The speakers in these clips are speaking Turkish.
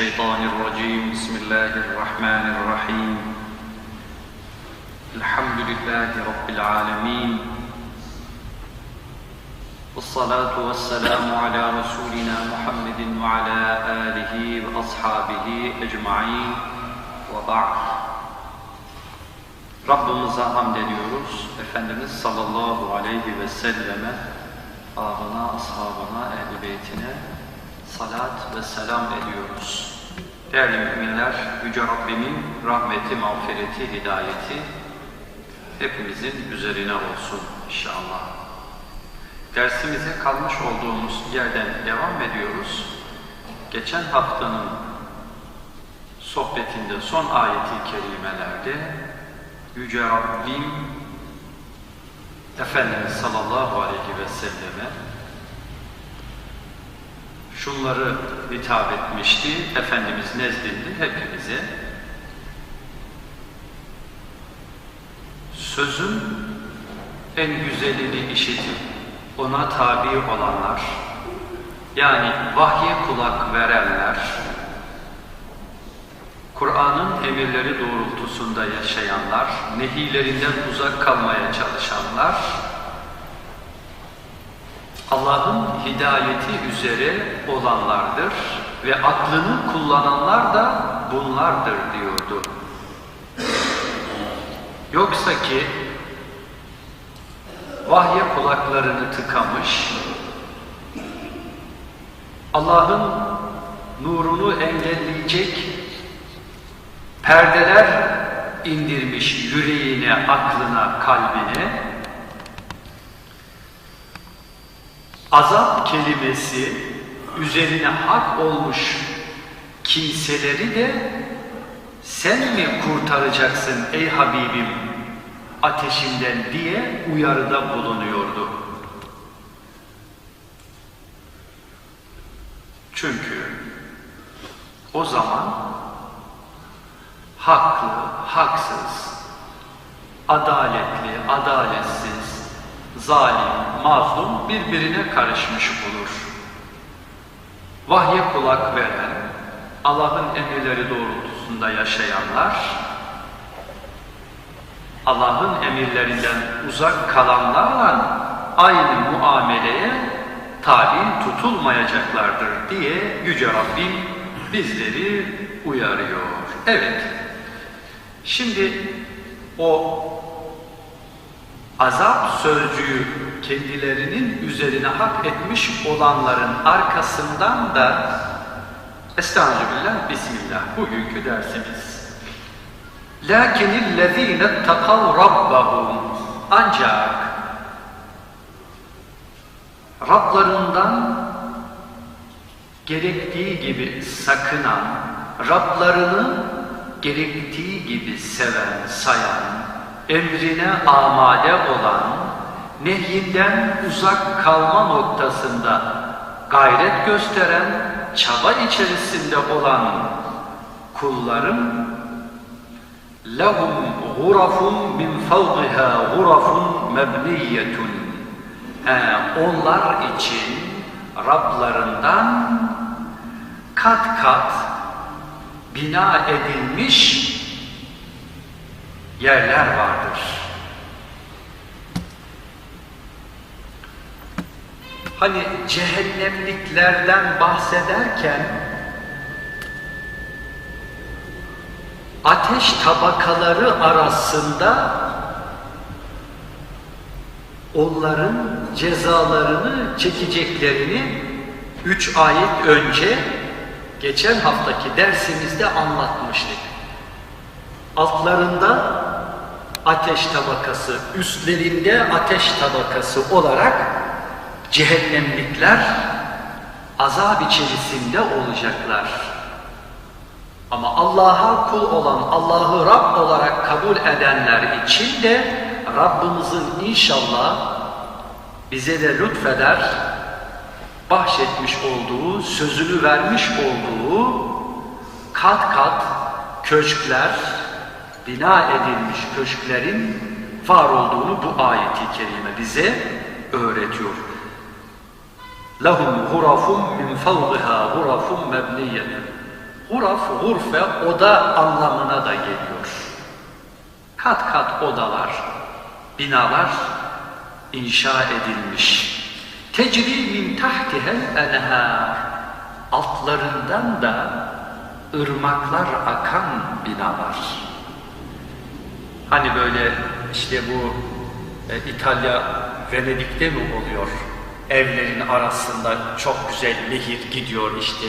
الشيطان الرجيم بسم الله الرحمن الرحيم الحمد لله رب العالمين والصلاة والسلام على رسولنا محمد وعلى آله وأصحابه أجمعين وبعد Rabbimize hamd ediyoruz. Efendimiz sallallahu aleyhi ve selleme, ağına, ashabına, ehl beytine salat ve selam ediyoruz. Değerli müminler, Yüce Rabbimin rahmeti, mağfireti, hidayeti hepimizin üzerine olsun inşallah. Dersimize kalmış olduğumuz yerden devam ediyoruz. Geçen haftanın sohbetinde son ayeti kerimelerde Yüce Rabbim Efendimiz sallallahu aleyhi ve selleme şunları hitap etmişti. Efendimiz nezdinde hepimize sözün en güzelini işitip ona tabi olanlar yani vahye kulak verenler Kur'an'ın emirleri doğrultusunda yaşayanlar, nehilerinden uzak kalmaya çalışanlar, Allah'ın hidayeti üzere olanlardır ve aklını kullananlar da bunlardır diyordu. Yoksa ki vahye kulaklarını tıkamış, Allah'ın nurunu engelleyecek perdeler indirmiş yüreğine, aklına, kalbine, azap kelimesi üzerine hak olmuş kimseleri de sen mi kurtaracaksın ey Habibim ateşinden diye uyarıda bulunuyordu. Çünkü o zaman haklı, haksız, adaletli, adaletsiz, zalim, mazlum birbirine karışmış olur. Vahye kulak veren, Allah'ın emirleri doğrultusunda yaşayanlar, Allah'ın emirlerinden uzak kalanlarla aynı muameleye tabi tutulmayacaklardır diye Yüce Rabbim bizleri uyarıyor. Evet, şimdi o azap sözcüğü kendilerinin üzerine hak etmiş olanların arkasından da Estağfirullah, Bismillah bugünkü dersimiz. Lakinillezine takav rabbahum ancak Rablarından gerektiği gibi sakınan, Rablarını gerektiği gibi seven, sayan, emrine amade olan, nehyinden uzak kalma noktasında gayret gösteren, çaba içerisinde olan kullarım لَهُمْ غُرَفٌ مِنْ فَوْقِهَا غُرَفٌ مَبْنِيَّةٌ Onlar için Rablarından kat kat bina edilmiş yerler vardır. Hani cehennemliklerden bahsederken ateş tabakaları arasında onların cezalarını çekeceklerini üç ayet önce geçen haftaki dersimizde anlatmıştık. Altlarında ateş tabakası, üstlerinde ateş tabakası olarak cehennemlikler azap içerisinde olacaklar. Ama Allah'a kul olan, Allah'ı Rab olarak kabul edenler için de Rabbimizin inşallah bize de lütfeder, bahşetmiş olduğu, sözünü vermiş olduğu kat kat köşkler, bina edilmiş köşklerin var olduğunu bu ayeti kerime bize öğretiyor. لَهُمْ غُرَفٌ مِنْ فَوْقِهَا غُرَفٌ مَبْنِيَّةٌ Huraf, hurfe, oda anlamına da geliyor. Kat kat odalar, binalar inşa edilmiş. Tecri min tahtihel enhar. Altlarından da ırmaklar akan binalar. Hani böyle işte bu e, İtalya Venedik'te mi oluyor? Evlerin arasında çok güzel nehir gidiyor işte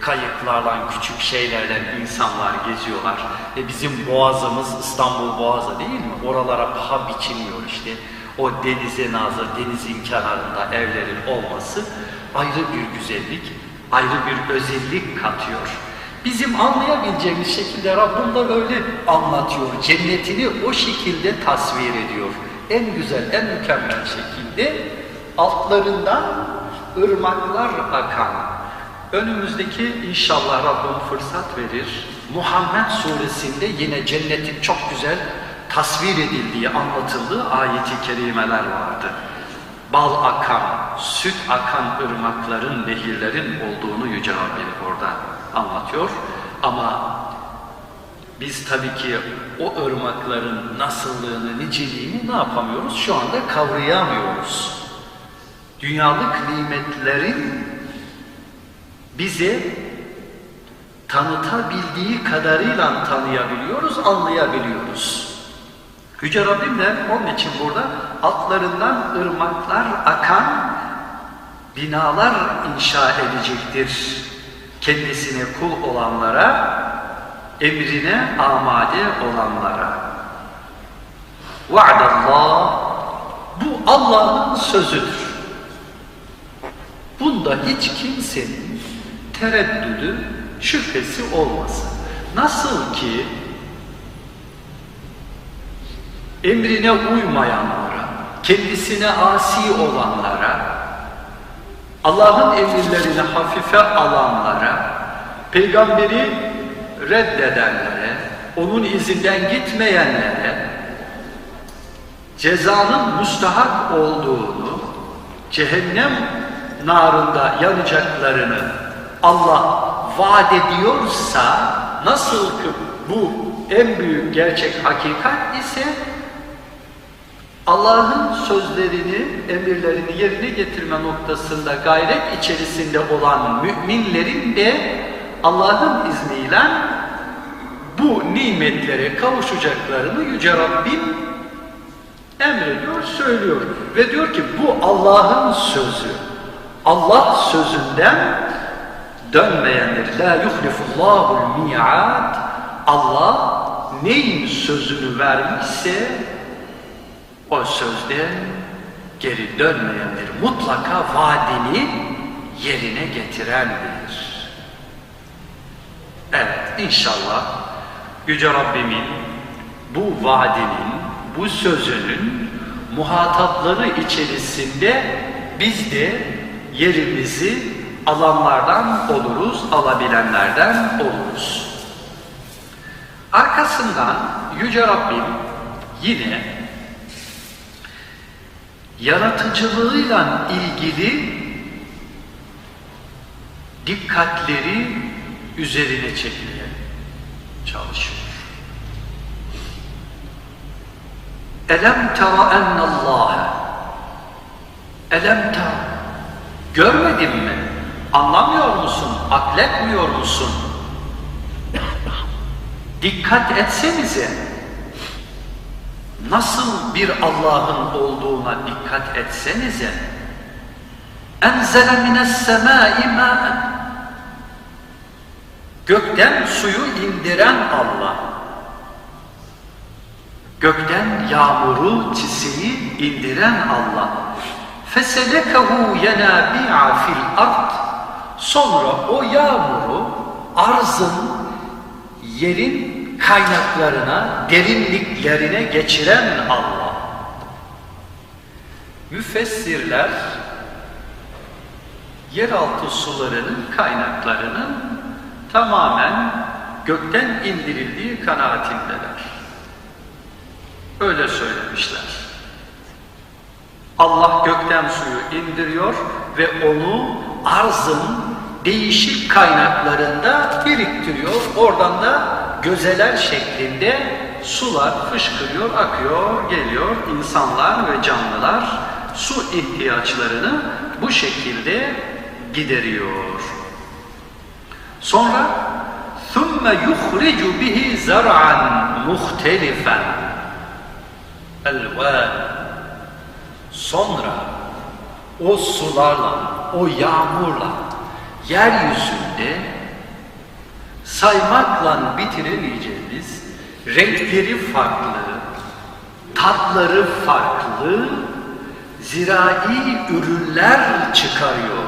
kayıklarla küçük şeylerden insanlar geziyorlar. Ve bizim boğazımız İstanbul Boğazı değil mi? Oralara paha biçilmiyor işte. O denize nazır, denizin kenarında evlerin olması ayrı bir güzellik, ayrı bir özellik katıyor. Bizim anlayabileceğimiz şekilde Rabbim de öyle anlatıyor. Cennetini o şekilde tasvir ediyor. En güzel, en mükemmel şekilde altlarından ırmaklar akan. Önümüzdeki inşallah Rabbim fırsat verir. Muhammed suresinde yine cennetin çok güzel tasvir edildiği, anlatıldığı ayeti kerimeler vardı. Bal akan, süt akan ırmakların, nehirlerin olduğunu Yüce Rabbim orada anlatıyor. Ama biz tabii ki o ırmakların nasıllığını, niceliğini ne yapamıyoruz? Şu anda kavrayamıyoruz. Dünyalık nimetlerin bize tanıtabildiği kadarıyla tanıyabiliyoruz, anlayabiliyoruz. Yüce Rabbim de onun için burada altlarından ırmaklar akan binalar inşa edecektir. Kendisine kul olanlara, emrine amade olanlara. Va'dallah, bu Allah'ın sözüdür. Bunda hiç kimsenin tereddüdü, şüphesi olmasın. Nasıl ki emrine uymayanlara, kendisine asi olanlara, Allah'ın emirlerini hafife alanlara, peygamberi reddedenlere, onun izinden gitmeyenlere, cezanın müstahak olduğunu, cehennem narında yanacaklarını Allah vaat ediyorsa, nasıl ki bu en büyük gerçek hakikat ise, Allah'ın sözlerini, emirlerini yerine getirme noktasında gayret içerisinde olan müminlerin de Allah'ın izniyle bu nimetlere kavuşacaklarını Yüce Rabbim emrediyor, söylüyor. Ve diyor ki bu Allah'ın sözü. Allah sözünden dönmeyendir. La yuhlifullahul mi'ad. Allah neyin sözünü vermişse o sözden geri dönmeyendir. Mutlaka vaadini yerine getirendir. Evet inşallah Yüce Rabbimin bu vaadinin, bu sözünün muhatapları içerisinde biz de yerimizi alanlardan oluruz, alabilenlerden oluruz. Arkasından Yüce Rabbim yine yaratıcılığıyla ilgili dikkatleri üzerine çekmeye çalışıyor. Elem tera ennallâhe Elem tera Görmedin mi? Anlamıyor musun? Akletmiyor musun? Dikkat etsenize nasıl bir Allah'ın olduğuna dikkat etsenize enzele mines semâi mâen gökten suyu indiren Allah gökten yağmuru çiseyi indiren Allah feselekahu yenabi'a fil ard sonra o yağmuru arzın yerin kaynaklarına, derinliklerine geçiren Allah. Müfessirler yeraltı sularının kaynaklarının tamamen gökten indirildiği kanaatindeler. Öyle söylemişler. Allah gökten suyu indiriyor ve onu arzın değişik kaynaklarında biriktiriyor. Oradan da gözeler şeklinde sular fışkırıyor, akıyor, geliyor. İnsanlar ve canlılar su ihtiyaçlarını bu şekilde gideriyor. Sonra ثُمَّ يُخْرِجُ بِهِ زَرْعًا مُخْتَلِفًا الْوَانِ Sonra o sularla, o yağmurla yeryüzünde saymakla bitiremeyeceğimiz renkleri farklı, tatları farklı, zirai ürünler çıkarıyor.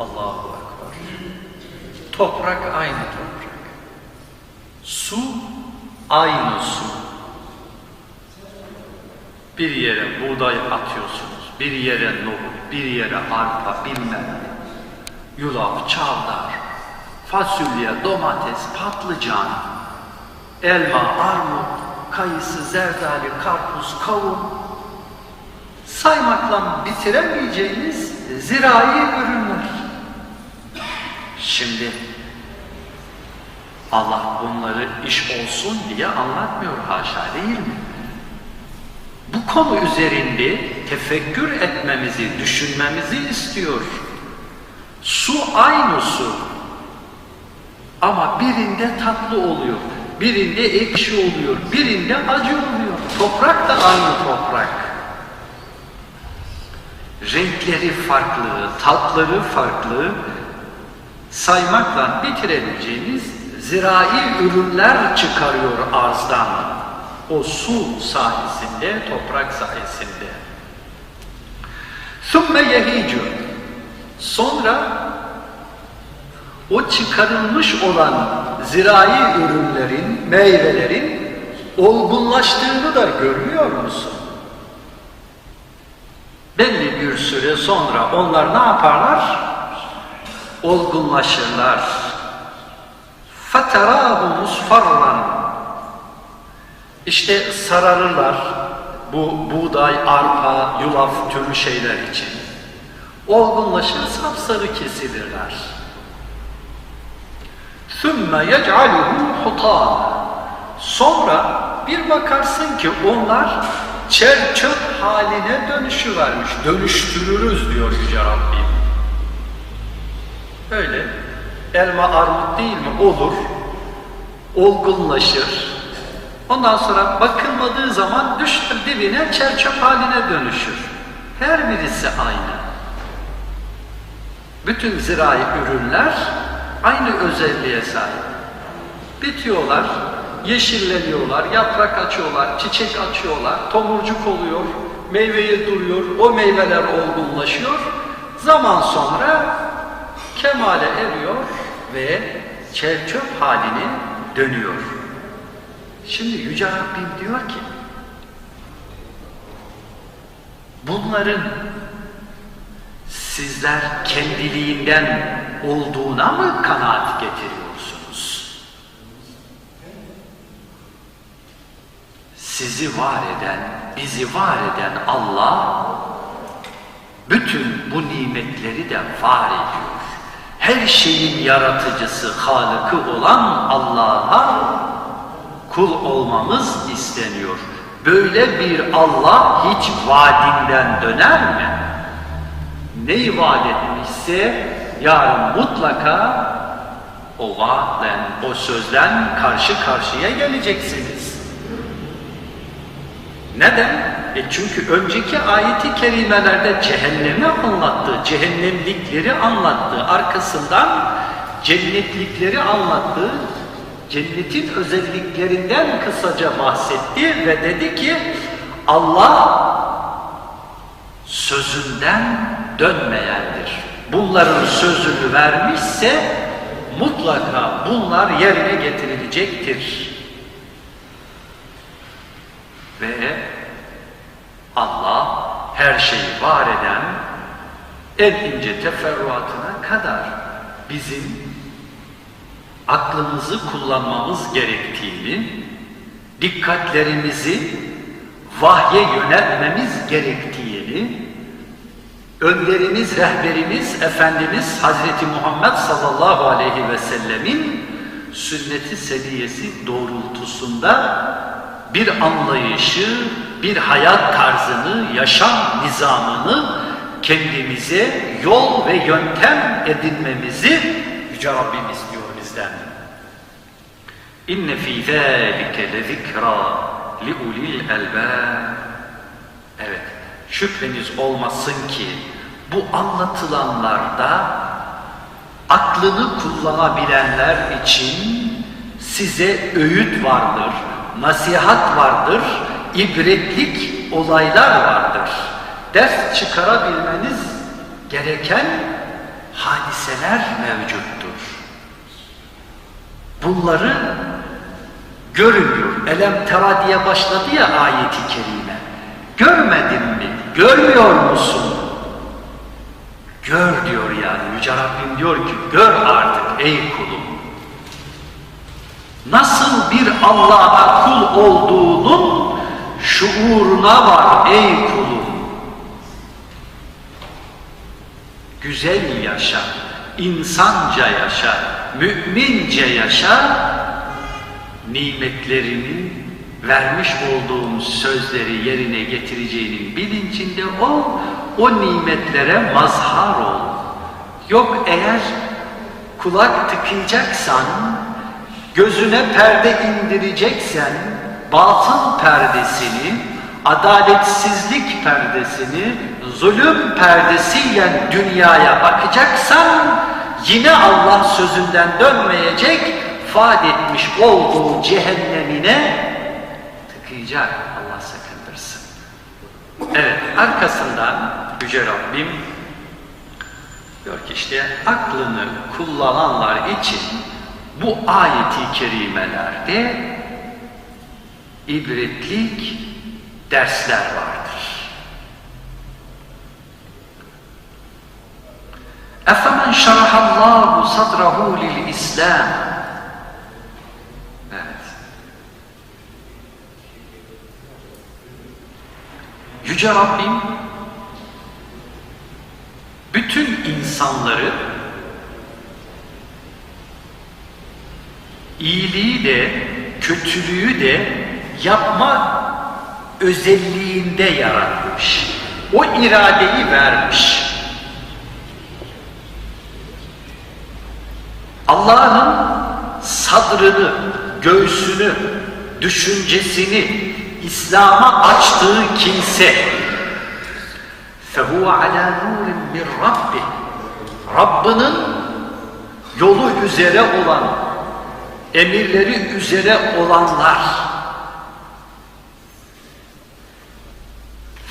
Allahu Ekber. Toprak aynı toprak. Su aynı su. Bir yere buğday atıyorsunuz, bir yere nohut, bir yere arpa, bilmem ne. Yulaf, çavdar, fasulye, domates, patlıcan, elma, armut, kayısı, zerdali, karpuz, kavun. Saymakla bitiremeyeceğiniz zirai ürünler. Şimdi Allah bunları iş olsun diye anlatmıyor haşa değil mi? Bu konu üzerinde tefekkür etmemizi, düşünmemizi istiyor. Su aynı su. Ama birinde tatlı oluyor, birinde ekşi oluyor, birinde acı oluyor. Toprak da aynı toprak. Renkleri farklı, tatları farklı, saymakla bitiremeyeceğimiz zirai ürünler çıkarıyor arzdan O su sayesinde, toprak sayesinde. ثُمَّ يَهِيجُ Sonra o çıkarılmış olan zirai ürünlerin, meyvelerin olgunlaştığını da görmüyor musun? Belli bir süre sonra onlar ne yaparlar? Olgunlaşırlar. فَتَرَاهُ مُسْفَرًّا İşte sararırlar bu buğday, arpa, yulaf türü şeyler için. Olgunlaşır, sapsarı kesilirler. ثُمَّ يَجْعَلُهُ حُطَامًا Sonra bir bakarsın ki onlar çer çöp haline dönüşüvermiş. Dönüştürürüz diyor Yüce Rabbim. Öyle. Elma armut değil mi? Olur. Olgunlaşır. Ondan sonra bakılmadığı zaman düşer dibine çer çöp haline dönüşür. Her birisi aynı. Bütün zirai ürünler aynı özelliğe sahip. Bitiyorlar, yeşilleniyorlar, yaprak açıyorlar, çiçek açıyorlar, tomurcuk oluyor, meyveye duruyor, o meyveler olgunlaşıyor. Zaman sonra kemale eriyor ve çerçöp haline dönüyor. Şimdi Yüce Rabbim diyor ki, bunların sizler kendiliğinden olduğuna mı kanaat getiriyorsunuz? Sizi var eden, bizi var eden Allah bütün bu nimetleri de var ediyor. Her şeyin yaratıcısı, halıkı olan Allah'a kul olmamız isteniyor. Böyle bir Allah hiç vaadinden döner mi? Neyi vaat etmişse yarın mutlaka o vaatle, o sözden karşı karşıya geleceksiniz. Neden? E çünkü önceki ayeti kerimelerde cehennemi anlattı, cehennemlikleri anlattı, arkasından cennetlikleri anlattı, cennetin özelliklerinden kısaca bahsetti ve dedi ki Allah sözünden dönmeyendir. Bunların sözünü vermişse mutlaka bunlar yerine getirilecektir. Ve Allah her şeyi var eden en ince teferruatına kadar bizim aklımızı kullanmamız gerektiğini, dikkatlerimizi vahye yöneltmemiz gerektiğini önderimiz, rehberimiz, Efendimiz Hazreti Muhammed sallallahu aleyhi ve sellemin sünneti seniyesi doğrultusunda bir anlayışı, bir hayat tarzını, yaşam nizamını kendimize yol ve yöntem edinmemizi Yüce Rabbim bizden. İnne fî zâlike lezikra liulil elbâb. Evet, şüpheniz olmasın ki bu anlatılanlarda aklını kullanabilenler için size öğüt vardır, nasihat vardır, ibretlik olaylar vardır. Ders çıkarabilmeniz gereken hadiseler mevcuttur. Bunları görün diyor. Elem tera diye başladı ya ayeti kerime. Görmedin mi? Görmüyor musun? Gör diyor yani. Yüce Rabbim diyor ki gör artık ey kulum. Nasıl bir Allah'a kul olduğunun şuuruna var ey kulum. Güzel yaşa, insanca yaşa, mümince yaşa, nimetlerini vermiş olduğum sözleri yerine getireceğinin bilincinde ol, o nimetlere mazhar ol. Yok eğer kulak tıkayacaksan, gözüne perde indireceksen, batıl perdesini, adaletsizlik perdesini, zulüm perdesiyle dünyaya bakacaksan, yine Allah sözünden dönmeyecek, faat etmiş olduğu cehennemine tıkayacak. Allah sakındırsın. Evet, arkasından Yüce Rabbim diyor ki işte aklını kullananlar için bu ayeti kerimelerde ibretlik dersler vardır. Efemen şerahallahu sadrahu lil İslam Evet. Yüce Rabbim bütün insanları iyiliği de kötülüğü de yapma özelliğinde yaratmış. O iradeyi vermiş. Allah'ın sadrını, göğsünü, düşüncesini İslam'a açtığı kimse فَهُوَ عَلَى نُورٍ مِنْ رَبِّهِ Rabbinin yolu üzere olan, emirleri üzere olanlar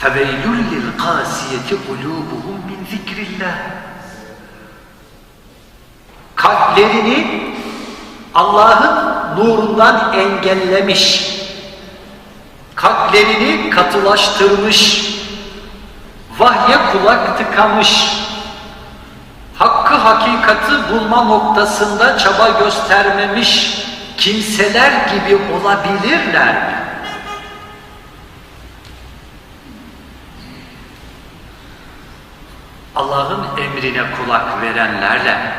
فَوَيْلٌ لِلْقَاسِيَةِ قُلُوبُهُمْ مِنْ ذِكْرِ اللّٰهِ Kalplerini Allah'ın nurundan engellemiş, kalplerini katılaştırmış, vahye kulak tıkamış, hakkı hakikati bulma noktasında çaba göstermemiş kimseler gibi olabilirler mi? Allah'ın emrine kulak verenlerle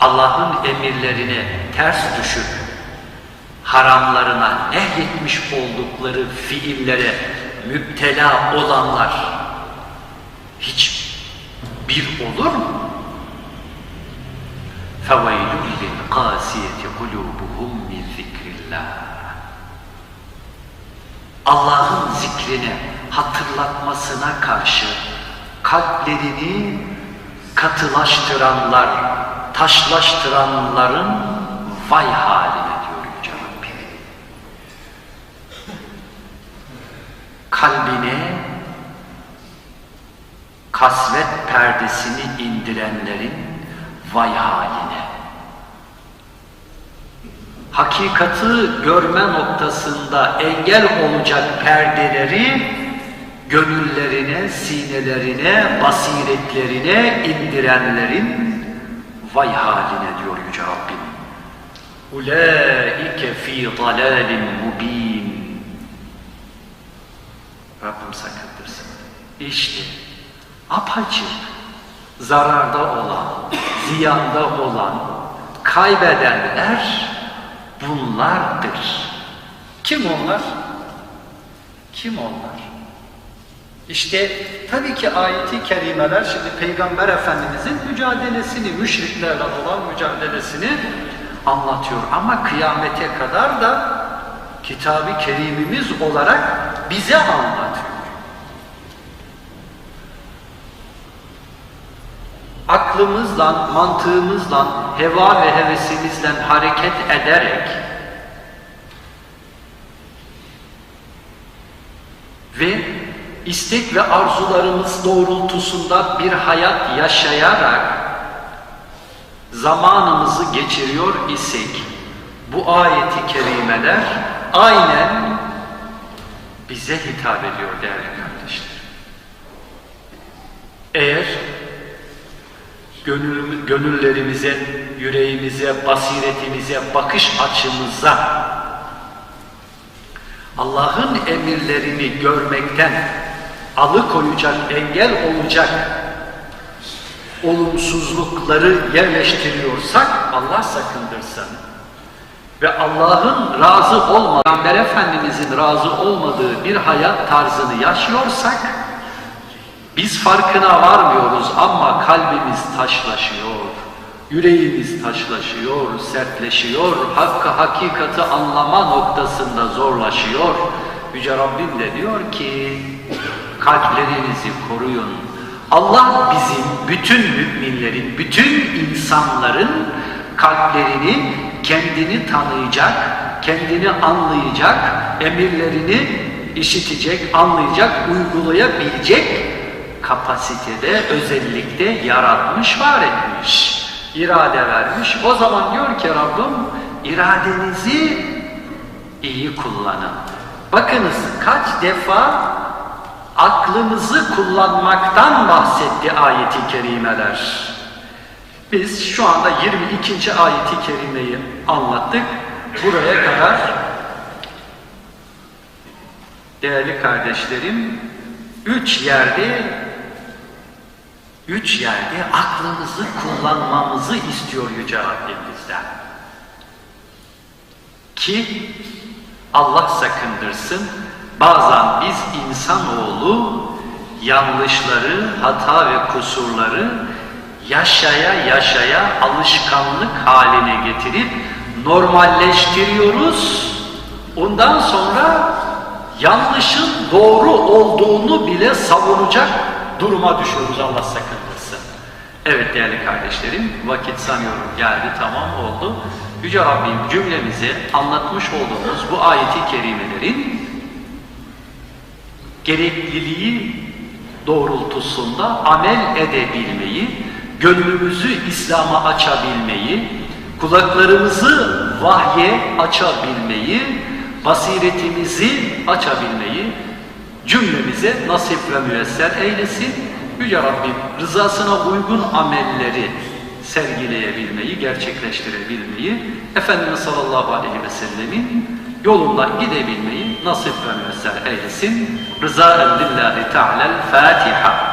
Allah'ın emirlerine ters düşüp haramlarına nehyetmiş oldukları fiillere müptela olanlar hiç bir olur mu? فَوَيْلٌ لِلْقَاسِيَةِ قُلُوبُهُمْ مِنْ ذِكْرِ اللّٰهِ Allah'ın zikrine hatırlatmasına karşı kalplerini katılaştıranlar, taşlaştıranların vay haline diyor Yüce Rabbim. Kalbine kasvet perdesini indirenlerin vay haline. Hakikati görme noktasında engel olacak perdeleri gönüllerine, sinelerine, basiretlerine indirenlerin vay haline diyor Yüce Rabbim. Ulaike fi dalalin mubin. Rabbim sakındırsın. İşte apaçık zararda olan, ziyanda olan, kaybedenler bunlardır. Kim onlar? Kim onlar? İşte tabii ki ayeti kerimeler şimdi Peygamber Efendimizin mücadelesini, müşriklerle olan mücadelesini anlatıyor. Ama kıyamete kadar da kitabı kerimimiz olarak bize anlatıyor. aklımızla, mantığımızla, heva ve hevesimizle hareket ederek ve istek ve arzularımız doğrultusunda bir hayat yaşayarak zamanımızı geçiriyor isek bu ayeti kerimeler aynen bize hitap ediyor değerli kardeşler. Eğer gönül, gönüllerimize, yüreğimize, basiretimize, bakış açımıza Allah'ın emirlerini görmekten alıkoyacak, engel olacak olumsuzlukları yerleştiriyorsak Allah sakındırsın. Ve Allah'ın razı olmadığı, Peygamber Efendimizin razı olmadığı bir hayat tarzını yaşıyorsak biz farkına varmıyoruz ama kalbimiz taşlaşıyor, yüreğimiz taşlaşıyor, sertleşiyor, hakkı hakikati anlama noktasında zorlaşıyor. Yüce Rabbim de diyor ki, kalplerinizi koruyun. Allah bizim bütün müminlerin, bütün insanların kalplerini kendini tanıyacak, kendini anlayacak, emirlerini işitecek, anlayacak, uygulayabilecek kapasitede, özellikle yaratmış, var etmiş, irade vermiş. O zaman diyor ki Rabbim, iradenizi iyi kullanın. Bakınız kaç defa aklımızı kullanmaktan bahsetti ayeti kerimeler. Biz şu anda 22. ayeti kerimeyi anlattık. Buraya kadar değerli kardeşlerim üç yerde üç yerde aklımızı kullanmamızı istiyor Yüce Rabbimizden. Ki Allah sakındırsın bazen biz insanoğlu yanlışları, hata ve kusurları yaşaya yaşaya alışkanlık haline getirip normalleştiriyoruz. Ondan sonra yanlışın doğru olduğunu bile savunacak duruma düşüyoruz Allah sakındırsın. Evet değerli kardeşlerim vakit sanıyorum geldi tamam oldu. Yüce Rabbim cümlemize anlatmış olduğumuz bu ayeti kerimelerin gerekliliği doğrultusunda amel edebilmeyi, gönlümüzü İslam'a açabilmeyi, kulaklarımızı vahye açabilmeyi, basiretimizi açabilmeyi cümlemize nasip ve müyesser eylesin. Yüce Rabbim rızasına uygun amelleri sergileyebilmeyi, gerçekleştirebilmeyi, Efendimiz sallallahu aleyhi ve sellemin yolundan gidebilmeyi nasip ve müyesser eylesin. Rıza lillahi teala'l Fatiha.